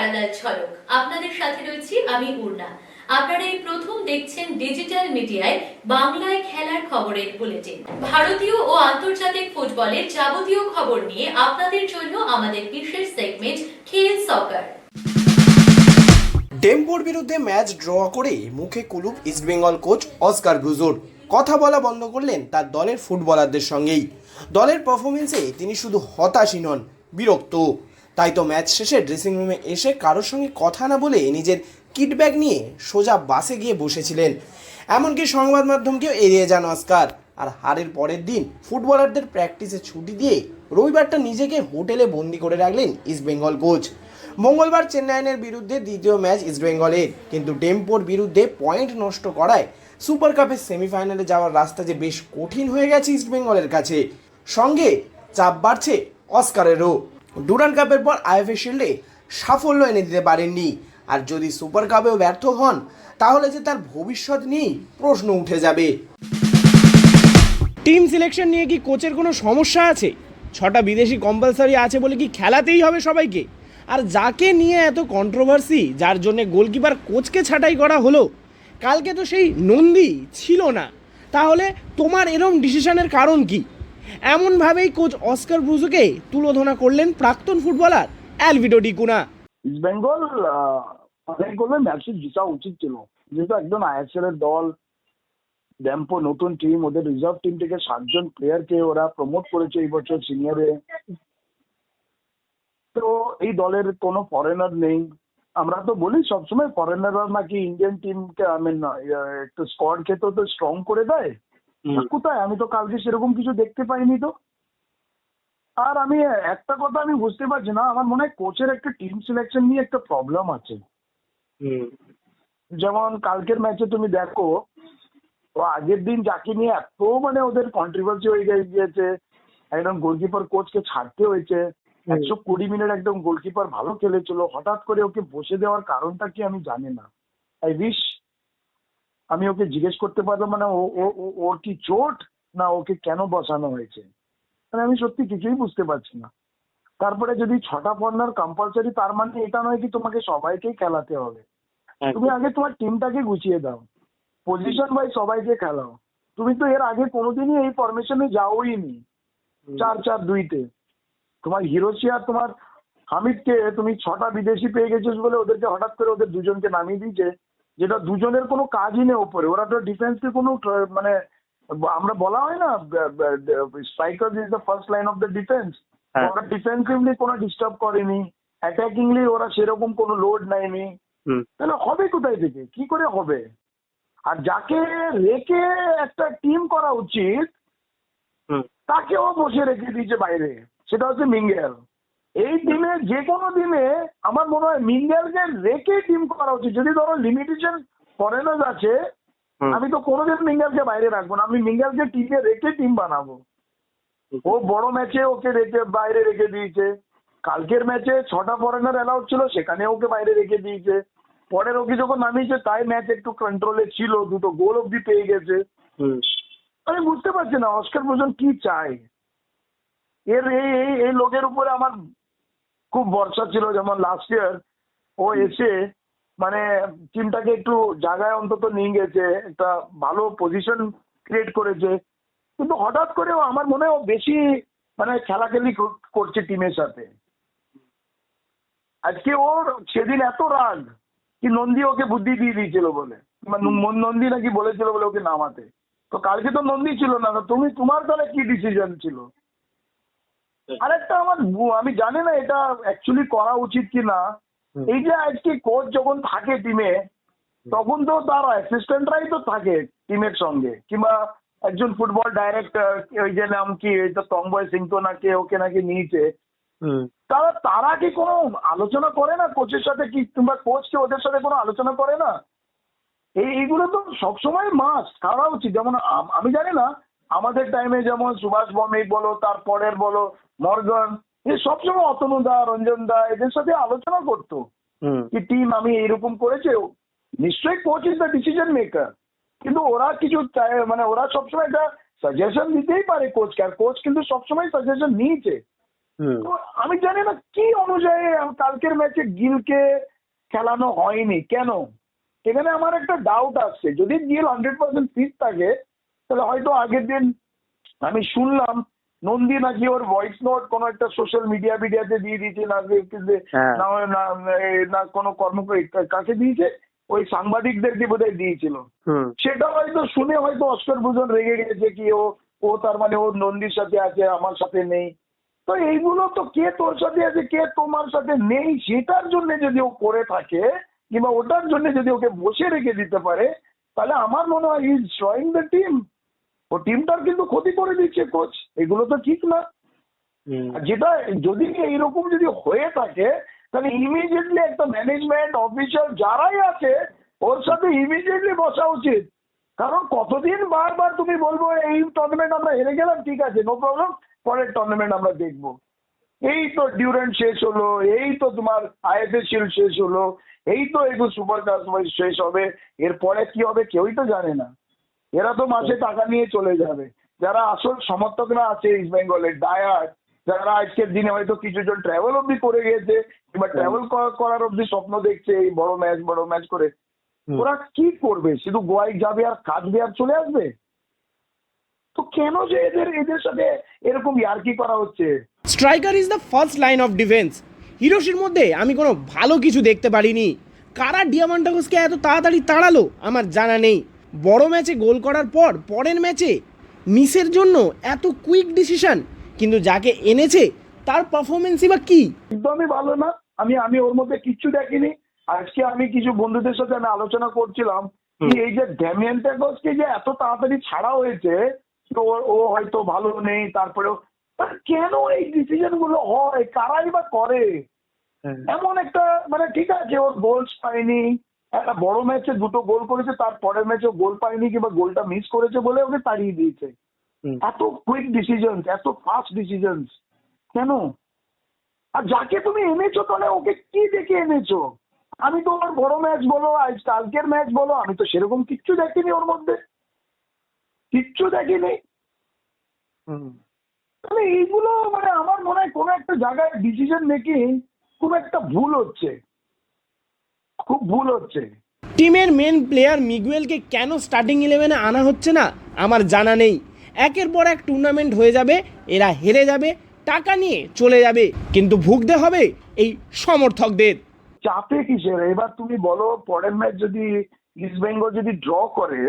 Parallel ঝলক। আপনাদের সাথে রয়েছি আমি উর্না আপনারা এই প্রথম দেখছেন ডিজিটাল মিডিয়ায় বাংলায় খেলার খবরের বুলেটিন ভারতীয় ও আন্তর্জাতিক ফুটবলের যাবতীয় খবর নিয়ে আপনাদের জন্য আমাদের বিশেষ সেগমেন্ট খেল সকার ডেম্পোর বিরুদ্ধে ম্যাচ ড্র করে মুখে কুলুপ ইস্টবেঙ্গল কোচ অস্কার ব্রুজোর। কথা বলা বন্ধ করলেন তার দলের ফুটবলারদের সঙ্গেই। দলের পারফরমেন্সে তিনি শুধু হতাশই নন বিরক্ত তাই তো ম্যাচ শেষে ড্রেসিং রুমে এসে কারোর সঙ্গে কথা না বলে নিজের কিট ব্যাগ নিয়ে সোজা বাসে গিয়ে বসেছিলেন। এমনকি সংবাদ মাধ্যমকেও এড়িয়ে যান অস্কার। আর হারের পরের দিন ফুটবলারদের প্র্যাকটিসে ছুটি দিয়ে রবিবারটা নিজেকে হোটেলে বন্দি করে রাখলেন ইস্টবেঙ্গল কোচ মঙ্গলবার চেন্নাইয়ের বিরুদ্ধে দ্বিতীয় ম্যাচ ইস্টবেঙ্গলের কিন্তু ডেম্পোর বিরুদ্ধে পয়েন্ট নষ্ট করায় সুপার কাপের সেমিফাইনালে যাওয়ার রাস্তা যে বেশ কঠিন হয়ে গেছে ইস্টবেঙ্গলের কাছে, সঙ্গে চাপ বাড়ছে অস্কারেরও। ডুরান কাপের পর আইএফএ শিল্ডে সাফল্য এনে দিতে পারেননি। আর যদি সুপার কাপেও ব্যর্থ হন, তাহলে যে তার ভবিষ্যৎ নিয়েই প্রশ্ন উঠে যাবে। টিম সিলেকশন নিয়ে কি কোচের কোনো সমস্যা আছে? ছটা বিদেশি কম্পালসারি আছে বলে কি খেলাতেই হবে সবাইকে? আর যাকে নিয়ে এত কন্ট্রোভার্সি যার জন্য গোলকিপার কোচকে ছাঁটাই করা হলো? কালকে তো সেই নন্দী ছিল না। তাহলে তোমার এরম ডিসিশনের কারণ কি? এমনভাবেই কোচ অস্কার ব্রুজোকে তুলোধনা করলেন প্রাক্তন ফুটবলার অ্যালভিডো ডিকুনা বেঙ্গল অনেক করবে ম্যাচে জিতা উচিত ছিল। যেহেতু একদম আইএসএল এর দল ড্যাম্পো নতুন টিম ওদের রিজার্ভ টিম থেকে সাতজন প্লেয়ারকে ওরা প্রমোট করেছে এই বছর সিনিয়রে তো এই দলের কোনো ফরেনার নেই। আমরা তো বলি সবসময় ফরেনাররা নাকি ইন্ডিয়ান টিমকে আই মিন একটু স্কোয়াডকে তো তো স্ট্রং করে দেয়। কোথায়? আমি তো কালকে সেরকম কিছু দেখতে পাইনি তো। আর আমি একটা কথা আমি বুঝতে পারছি না আমার মনে হয় কোচের একটা টিম সিলেকশন নিয়ে একটা প্রবলেম আছে। যেমন কালকের ম্যাচে তুমি দেখো তো আগের দিন যাকে নিয়ে এত মানে ওদের কন্ট্রোভার্সি হয়ে গিয়েছে একদম গোলকিপার কোচকে ছাড়তে হয়েছে একশো কুড়ি মিনিট একদম গোলকিপার ভালো খেলেছিল হঠাৎ করে ওকে বসে দেওয়ার কারণটা কি আমি জানি না। আই উইশ আমি ওকে জিজ্ঞেস করতে পারলাম মানে ওর কি চোট? না ওকে কেন বসানো হয়েছে? মানে আমি সত্যি কিছুই বুঝতে পারছি না। তারপরে যদি ছটা কর্নার কম্পালসারি তার মানে এটা নয় কি তোমাকে সবাইকেই খেলাতে হবে। তুমি আগে তোমার টিমটাকে গুছিয়ে দাও। পজিশন বাই সবাইকে খেলাও। তুমি তো এর আগে কোনোদিনই এই ফরমেশনে যাওই নি। চার চার দুইতে তোমার হিরোশিয়া তোমার হামিদকে তুমি ছটা বিদেশি পেয়ে গেছিস বলে ওদেরকে হঠাৎ করে ওদের দুজনকে নামিয়ে দিয়েছে। যেটা দুজনের কোনো কাজই নেই ওপরে ওরা তো ডিফেন্সকে কোনো মানে আমরা বলা হয় না striker is the first line of the defence. ওরা ডিফেন্সিভলি কোনো ডিস্টার্ব করেনি। অ্যাটাকিংলি ওরা সেরকম কোনো লোড নেয়নি। তাহলে হবে কোথায় থেকে? কি করে হবে? আর যাকে রেখে একটা টিম করা উচিত। তাকেও বসে রেখে দিয়েছে বাইরে। সেটা হচ্ছে মিঙ্গেল। এই টিমে যে কোনো দিনে আমার মনে হয় মিঙ্গেলকে রেখে টিম করা উচিত। যদি ধরো লিমিটেশন ফরেনার্স আছে আমি তো কোনোদিন মিঙ্গেলকে বাইরে রাখব না আমি মিঙ্গেলকে টিমে রেখে টিম বানাবো। ও বড় ম্যাচে ওকে রেখে বাইরে রেখে দিয়েছে। কালকের ম্যাচে ছটা ফরেনার অ্যালাউড ছিল সেখানে ওকে বাইরে রেখে দিয়েছে। পরের ওকে যখন নামিয়েছে তাই ম্যাচ একটু কন্ট্রোলে ছিল দুটো গোল অব্দি পেয়ে গেছে। হুম। আমি বুঝতে পারছি না অস্কার ভূষণ কি চায়? এর এই এই এই লোকের উপরে আমার খুব ভরসা ছিল যেমন লাস্ট ইয়ার ও এসে মানে টিমটাকে একটু জায়গায় অন্তত নিয়ে গেছে একটা ভালো পজিশন ক্রিয়েট করেছে। কিন্তু হঠাৎ করে ও আমার মনে হয় বেশি মানে খেলাখেলি কর- করছে টিমের সাথে। আজকে ওর সেদিন এত রাগ কি নন্দী ওকে বুদ্ধি দিয়ে দিয়েছিল বলে মানে নন্দী নাকি বলেছিল বলে ওকে নামাতে। তো কালকে তো নন্দী ছিল না তো তুমি তোমার তাহলে কি ডিসিশন ছিল? আরেকটা আমার আমি জানি না এটা অ্যাকচুয়ালি করা উচিত কি না এই যে আজকে কোচ যখন থাকে টিমে তখন তো তার অ্যাসিস্ট্যান্টরাই তো থাকে টিমের সঙ্গে। কিংবা একজন ফুটবল ডাইরেক্টর ওই যে নাম কি এই তো তম্বয় সিং তো নাকি ওকে নাকি নিয়েছে। তারা তারা কি কোনো আলোচনা করে না কোচের সাথে কি কিংবা কোচ কি ওদের সাথে কোনো আলোচনা করে না? এই এইগুলো তো সবসময় মাস্ট করা উচিত। যেমন আমি জানি না আমাদের টাইমে যেমন সুভাষ ভৌমিক বলো তারপরের বলো মর্গান এ সবসময় অতনু দা রঞ্জন দা এদের সাথে আলোচনা করতো। কি টিম আমি এরকম করেছে? নিশ্চয়ই coach is the decision maker কিন্তু ওরা কিছু মানে ওরা সবসময় একটা সাজেশন দিতেই পারে কোচকে আর কোচ কিন্তু সবসময় সাজেশন নিয়েছে। হুম। তো আমি জানি না কি অনুযায়ী কালকের ম্যাচে গিলকে খেলানো হয়নি। কেন? এখানে আমার একটা ডাউট আসছে। যদি গিল হান্ড্রেড পার্সেন্ট ফিট থাকে তাহলে হয়তো আগের দিন আমি শুনলাম নন্দী নাকি ওর ভয়েস নোট কোনো একটা সোশ্যাল মিডিয়া মিডিয়াতে দিয়ে দিয়েছে না হ্যাঁ। না কোনো কর্মকরী কাকে দিয়েছে? ওই সাংবাদিকদেরকে বোধহয় দিয়েছিল। সেটা হয়তো শুনে হয়তো অস্কার ভূষণ রেগে গেছে কি ও ও তার মানে ও নন্দীর সাথে আছে আমার সাথে নেই। তো এইগুলো তো কে তোর সাথে আছে কে তোমার সাথে নেই সেটার জন্য যদি ও করে থাকে কিংবা ওটার জন্য যদি ওকে বসে রেখে দিতে পারে তাহলে আমার মনে হয় ইজ ড্রয়িং দ্য টিম ও টিমটার কিন্তু ক্ষতি করে দিচ্ছে কোচ এগুলো তো ঠিক না। যেটা যদি এইরকম যদি হয়ে থাকে তাহলে ইমিডিয়েটলি একটা ম্যানেজমেন্ট অফিসার যারাই আছে ওর সাথে ইমিডিয়েটলি বসা উচিত। কারণ কতদিন বারবার তুমি বলব এই টুর্নামেন্ট আমরা হেরে গেলাম ঠিক আছে নো প্রবলেম পরের টুর্নামেন্ট আমরা দেখব। এই তো ডিউরেন্ট শেষ হলো এই তো তোমার আইএফএ শিল্ড শেষ হলো এই তো এগুলো সুপার কাপ শেষ হবে এরপরে কি হবে কেউই তো জানে না। এরা তো মাসে টাকা নিয়ে চলে যাবে। যারা আসল সমর্থকরা আছে ইস্ট বেঙ্গলের ডায়ার যারা আজকের দিনে হয়তো কিছু জন ট্রাভেল অব্দি করে গিয়েছে কিংবা ট্রাভেল করার অব্দি স্বপ্ন দেখছে এই বড় ম্যাচ বড় ম্যাচ করে। ওরা কি করবে? শুধু গোয়ায় যাবে আর কাঁদবে আর চলে আসবে? তো কেন যে এদের এদের সাথে এরকম ইয়ার্কি করা হচ্ছে? Striker is the first line of defence হিরোশির মধ্যে আমি কোনো ভালো কিছু দেখতে পারিনি। কারা ডিয়ামান্টাগোসকে এত তাড়াতাড়ি তাড়ালো? আমার জানা নেই। বড় ম্যাচে গোল করার পর পরের ম্যাচে মিসের জন্য এত কুইক ডিসিশন কিন্তু যাকে এনেছে তার পারফরমেন্সই বা কি? একদমই ভালো না। আমি আমি ওর মধ্যে কিচ্ছু দেখিনি। আজকে আমি কিছু বন্ধুদের সাথে আমি আলোচনা করছিলাম কি এই যে ড্যামিয়ান ট্যাগসকে যে এত তাড়াতাড়ি ছাড়া হয়েছে তো ও- হয়তো ভালো নেই তারপরেও আর কেন এই ডিসিশনগুলো হয়? কারাই বা করে? হ্যাঁ। এমন একটা মানে ঠিক আছে ওর গোলস পায়নি একটা বড় ম্যাচে দুটো গোল করেছে তার পরের ম্যাচে গোল পায়নি কিংবা গোলটা মিস করেছে বলে ওকে তাড়িয়ে দিয়েছে। এত কুইক ডিসিশন এত ফাস্ট ডিসিশন কেন? আর যাকে তুমি এনেছো তাহলে ওকে কি দেখে এনেছো? আমি তো ওর বড় ম্যাচ বলো আজ কালকের ম্যাচ বলো আমি তো সেরকম কিচ্ছু দেখিনি ওর মধ্যে। কিচ্ছু দেখিনি। তাহলে এইগুলো মানে আমার মনে হয় কোনো একটা জায়গায় ডিসিশন মেকিং খুব একটা ভুল হচ্ছে। খুব ভুল হচ্ছে। টিমের মেন প্লেয়ার মিগুয়েলকে কেন স্টার্টিং ইলেভেনে আনা হচ্ছে না? আমার জানা নেই। একের পর এক টুর্নামেন্ট হয়ে যাবে এরা হেরে যাবে টাকা নিয়ে চলে যাবে কিন্তু ভুগতে হবে এই সমর্থকদের। চাপে কিসের? এবার তুমি বলো পরের ম্যাচ যদি ইস্ট বেঙ্গল যদি ড্র করে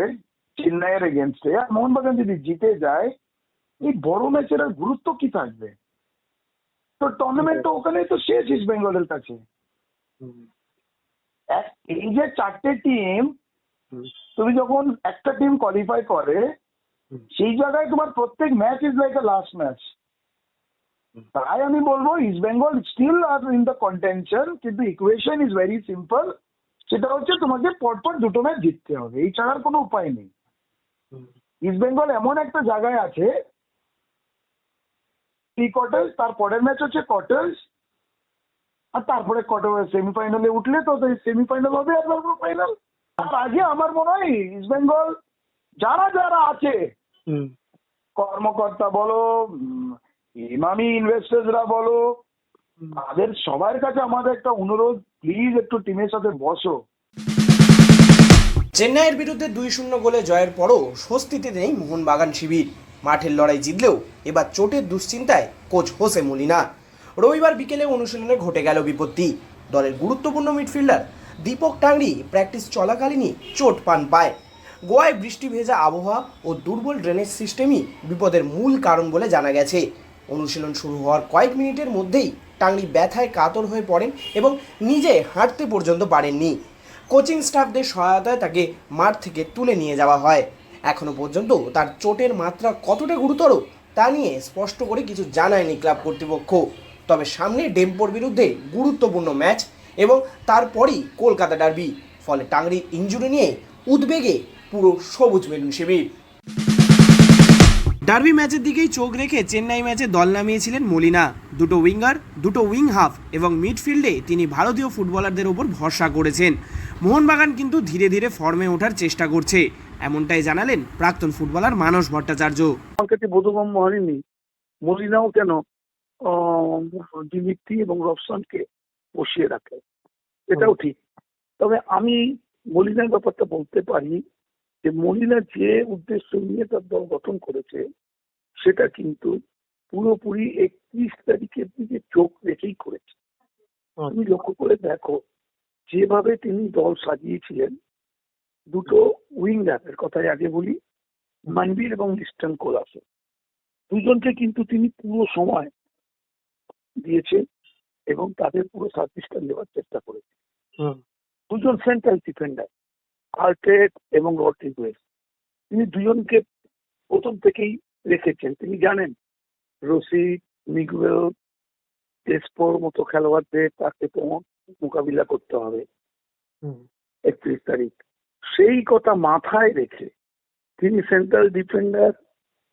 চেন্নাইয়ের এগেনস্টে আর মোহনবাগান যদি জিতে যায় এই বড় ম্যাচের আর গুরুত্ব কি থাকবে? তো টুর্নামেন্ট তো ওখানেই তো শেষ ইস্ট বেঙ্গলের কাছে। এই যে চারটে টিম তুমি যখন একটা টিম কোয়ালিফাই করে সেই জায়গায় তোমার প্রত্যেক match is like a last match তাই আমি বলব East Bengal still are in the contention কিন্তু ইকুয়েশন ইজ ভেরি সিম্পল সেটা হচ্ছে তোমাকে পরপর দুটো ম্যাচ জিততে হবে এই ছাড়ার কোনো উপায় নেই। ইস্ট বেঙ্গল এমন একটা জায়গায় আছে প্রি কোয়ার্টার্স তার পরের ম্যাচ হচ্ছে কোয়ার্টার্স আর তারপরে কোয়ার্টার সেমিফাইনালে উঠলে তো সেমিফাইনাল হবে আর তারপর ফাইনাল আর আগে আমার মনে হয় ইস্ট বেঙ্গল যারা যারা আছে কর্মকর্তা বলো ইমামি ইনভেস্টার্সরা বলো তাদের সবার কাছে আমাদের একটা অনুরোধ প্লিজ একটু টিমের সাথে বসো। চেন্নাইয়ের বিরুদ্ধে দুই শূন্য গোলে জয়ের পরও স্বস্তিতে নেই মোহনবাগান শিবির। মাঠের লড়াই জিতলেও এবার চোটের দুশ্চিন্তায় কোচ হোসে মলিনা। রবিবার বিকেলে অনুশীলনে ঘটে গেল বিপত্তি। দলের গুরুত্বপূর্ণ মিডফিল্ডার দীপক টাংরি প্র্যাকটিস চলাকালীনই চোট পান পায়। গোয়ায় বৃষ্টি ভেজা আবহাওয়া ও দুর্বল ড্রেনেজ সিস্টেমই বিপদের মূল কারণ বলে জানা গেছে। অনুশীলন শুরু হওয়ার কয়েক মিনিটের মধ্যেই টাংরি ব্যথায় কাতর হয়ে পড়েন এবং নিজে হাঁটতে পর্যন্ত পারেননি। কোচিং স্টাফদের সহায়তায় তাকে মাঠ থেকে তুলে নিয়ে যাওয়া হয়। এখনও পর্যন্ত তার চোটের মাত্রা কতটা গুরুতর তা নিয়ে স্পষ্ট করে কিছু জানায়নি ক্লাব কর্তৃপক্ষ। তবে সামনে ডেম্পোর বিরুদ্ধে গুরুত্বপূর্ণ ম্যাচ এবং তারপরই কলকাতা ডার্বি ফলে টাংরি ইঞ্জুরি নিয়ে উদ্বেগে পুরো সবুজ মেরুন শিবির। ডার্বি ম্যাচের দিকেই চোখ রেখে চেন্নাই ম্যাচে দল নামিয়েছিলেন মলিনা। দুটো উইঙ্গার দুটো উইং হাফ এবং মিডফিল্ডে তিনি ভারতীয় ফুটবলারদের ওপর ভরসা করেছেন। মোহনবাগান কিন্তু ধীরে ধীরে ফর্মে ওঠার চেষ্টা করছে এমনটাই জানালেন প্রাক্তন ফুটবলার মানস ভট্টাচার্য। আমার কাছে বোধগম্য হয়নি? মলিনাও কেন? দিমিত্রি এবং রফসানকে বসিয়ে রাখে। এটাও ঠিক। তবে আমি মলিনার ব্যাপারটা বলতে পারি যে মলিনা যে উদ্দেশ্য নিয়ে তার দল গঠন করেছে সেটা কিন্তু পুরোপুরি একত্রিশ তারিখের দিকে চোখ রেখেই করেছে। তুমি লক্ষ্য করে দেখো যেভাবে তিনি দল সাজিয়েছিলেন দুটো উইঙ্গারের কথাই আগে বলি মানবীর এবং লিস্টন কোলাসে দুজনকে কিন্তু তিনি পুরো সময় দিয়েছে এবং তাদের পুরো সার্ভিসটা নেওয়ার চেষ্টা করেছে। হুম। দুজন সেন্ট্রাল ডিফেন্ডার আর্টেক এবং রড্রিগুয়েজ তিনি দুজনকে প্রথম থেকেই রেখেছেন। তিনি জানেন রশিদ মিগুয়েল টেস্পোর মতো খেলোয়াড়দের তাকে তো মোকাবিলা করতে হবে। হুম। একত্রিশ তারিখ। সেই কথা মাথায় রেখে তিনি সেন্ট্রাল ডিফেন্ডার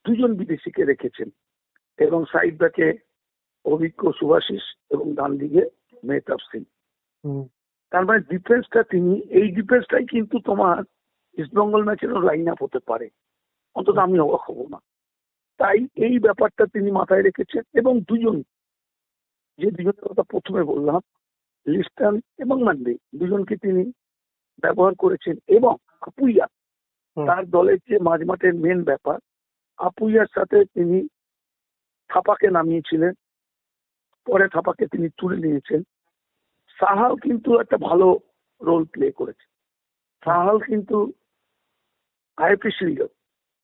দুজন বিদেশিকে রেখেছেন এবং সাইড ব্যাকে অভিজ্ঞ সুভাশিস এবং ডান দিকে মেহতাব সিং। তার মানে ডিফেন্সটা তিনি এই ডিফেন্সটাই কিন্তু তোমার ইস্টবেঙ্গল ম্যাচের লাইন আপ হতে পারে। অন্তত আমি অবাক হব না। তাই এই ব্যাপারটা তিনি মাথায় রেখেছেন এবং দুজন যে দুজনের কথা প্রথমে বললাম লিস্টান এবং মান্ডে দুজনকে তিনি ব্যবহার করেছেন এবং আপুইয়া তার দলের যে মাঝমাঠের মেন ব্যাপার আপুইয়ার সাথে তিনি থাপাকে নামিয়েছিলেন। পরে থাপাকে তিনি তুলে নিয়েছেন। সাহাল কিন্তু একটা ভালো রোল প্লে করেছে। সাহাল কিন্তু আইপি শিল্ড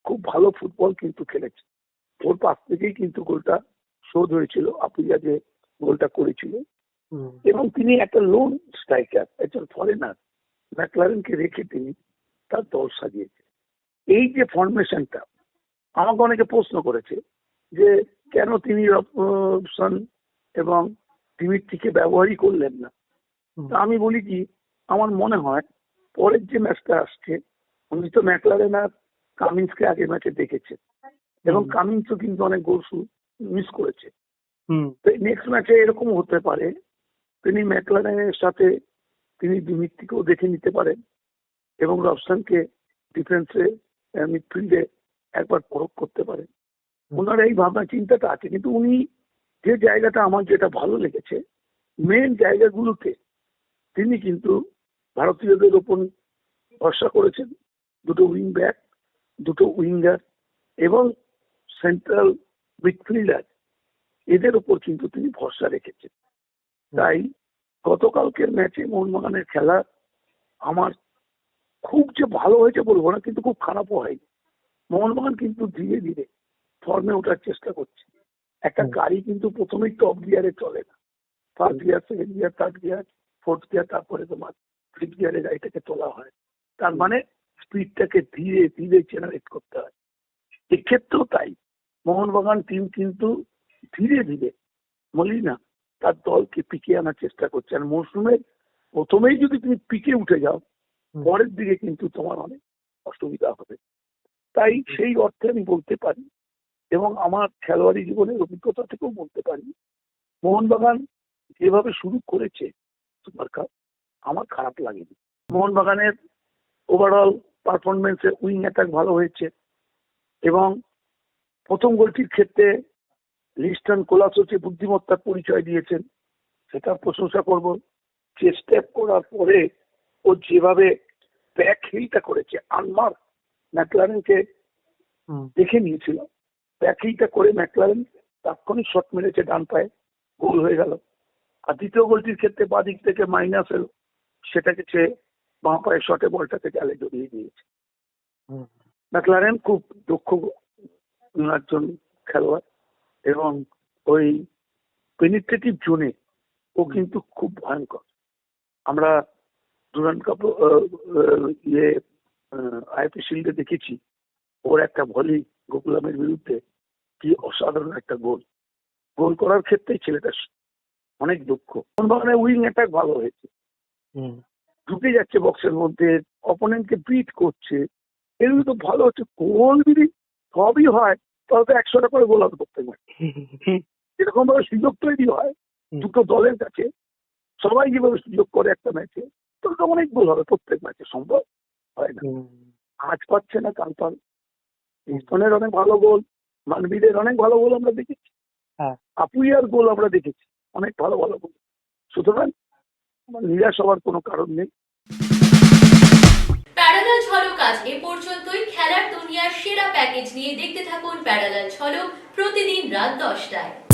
খুব ভালো ফুটবল কিন্তু খেলেছে। ওর পাশ থেকেই কিন্তু গোলটা শোধ হয়েছিল আপুইয়া যে গোলটা করেছিল। এবং তিনি একটা লোন স্ট্রাইকার একজন ফরেনার ম্যাকলারেনকে রেখে তিনি তার দল সাজিয়েছে এই যে ফরমেশনটা আমাকে অনেকে প্রশ্ন করেছে যে কেন তিনি রবসন এবং দিমিত্রিকে ব্যবহারই করলেন না। তা আমি বলি কি আমার মনে হয় পরের যে ম্যাচটা আসছে উনি তো ম্যাকলারেন আর কামিন্সকে আগের ম্যাচে দেখেছেন এবং। কামিন্সও কিন্তু অনেক গোল মিস করেছে। তো নেক্সট ম্যাচে এরকম হতে পারে তিনি ম্যাকলারেনের সাথে তিনি দিমিত্রিকেও দেখে নিতে পারেন এবং রবসানকে ডিফেন্সে মিডফিল্ডে একবার পরখ করতে পারেন। ওনার এই ভাবনা চিন্তাটা আছে। কিন্তু উনি যে জায়গাটা আমার যেটা ভালো লেগেছে মেন জায়গাগুলোতে তিনি কিন্তু ভারতীয়দের ওপর ভরসা করেছেন। দুটো উইং ব্যাক দুটো উইঙ্গার এবং সেন্ট্রাল মিডফিল্ডার এদের ওপর কিন্তু তিনি ভরসা রেখেছেন। তাই গতকালকের ম্যাচে মোহনবাগানের খেলা আমার খুব যে ভালো হয়েছে বলব না কিন্তু খুব খারাপও হয়নি। মোহনবাগান কিন্তু ধীরে ধীরে ফর্মে ওঠার চেষ্টা করছে। একটা গাড়ি কিন্তু প্রথমেই টপ গিয়ারে চলে না। First gear second gear third gear fourth gear তারপরে তোমার ফিফথ গিয়ারে গাড়িটাকে তোলা হয়। তার মানে স্পিডটাকে ধীরে ধীরে জেনারেট করতে হয়। এক্ষেত্রেও তাই। মোহনবাগান টিম কিন্তু ধীরে ধীরে মলিনা তার দলকে পিকে আনার চেষ্টা করছে। আর মৌসুমের প্রথমেই যদি তুমি পিকে উঠে যাও পরের দিকে কিন্তু তোমার অনেক অসুবিধা হবে। তাই সেই অর্থে আমি বলতে পারি এবং আমার খেলোয়াড়ি জীবনের অভিজ্ঞতা থেকেও বলতে পারি মোহনবাগান যেভাবে শুরু করেছে সুপার কাপ আমার খারাপ লাগেনি। মোহনবাগানের ওভারঅল পারফরমেন্সে উইং অ্যাটাক ভালো হয়েছে এবং প্রথম গোলটির ক্ষেত্রে লিস্টন কোলাসোচে বুদ্ধিমত্তার পরিচয় দিয়েছেন সেটা প্রশংসা করব। যে স্টেপ করার পরে ও যেভাবে ব্যাক হিলটা করেছে আনমার ম্যাকলারেনকে দেখে নিয়েছিল। ব্যাক হিলটা করে ম্যাকলারেন তাৎক্ষণিক শট মেরেছে ডান পায়ে গোল হয়ে গেল। আর দ্বিতীয় গোলটির ক্ষেত্রে বা দিক থেকে মাইনাস এলো সেটাকে সে বাঁ পায়ে শটে বলটাকে জালে জড়িয়ে দিয়েছে। ম্যাকলারেন খুব দক্ষ একজন খেলোয়াড় এবং ওই পেনিট্রেটিভ জোনে ও কিন্তু খুব ভয়ঙ্কর। আমরা ডুরান্ড কাপ ইয়ে আইপি শিল্ডে দেখেছি ওর একটা ভলি গোকুলামের বিরুদ্ধে কি অসাধারণ একটা গোল। গোল করার ক্ষেত্রেই ছেলেটা অনেক দক্ষ মোহনবাগানের উইং অ্যাটাক ভালো হয়েছে? হুম। ঢুকে যাচ্ছে বক্সের মধ্যে অপোনেন্টকে বিট করছে। এগুলো তো ভালো হচ্ছে গোল যদি সবই হয় তাহলে তো একশোটা করে গোল হবে প্রত্যেক ম্যাচ এরকম ভাবে সুযোগ তৈরি হয় দুটো দলের কাছে। সবাই যেভাবে সুযোগ করে একটা ম্যাচে তাহলে তো অনেক গোল হবে প্রত্যেক ম্যাচে সম্ভব হয় না। আজ পাচ্ছে না কাল পাবে। ইস্টনের অনেক ভালো গোল মানবীদের অনেক ভালো গোল আমরা দেখেছি। হ্যাঁ। আপুইয়ার গোল আমরা দেখেছি অনেক ভালো ভালো গোল। সুতরাং আমার নিরাশ হওয়ার কোনো কারণ নেই। প্যারালাল ঝলক আজ এ পর্যন্তই। খেলার দুনিয়ার সেরা প্যাকেজ নিয়ে দেখতে থাকুন প্যারালাল ঝলক প্রতিদিন রাত দশটায়।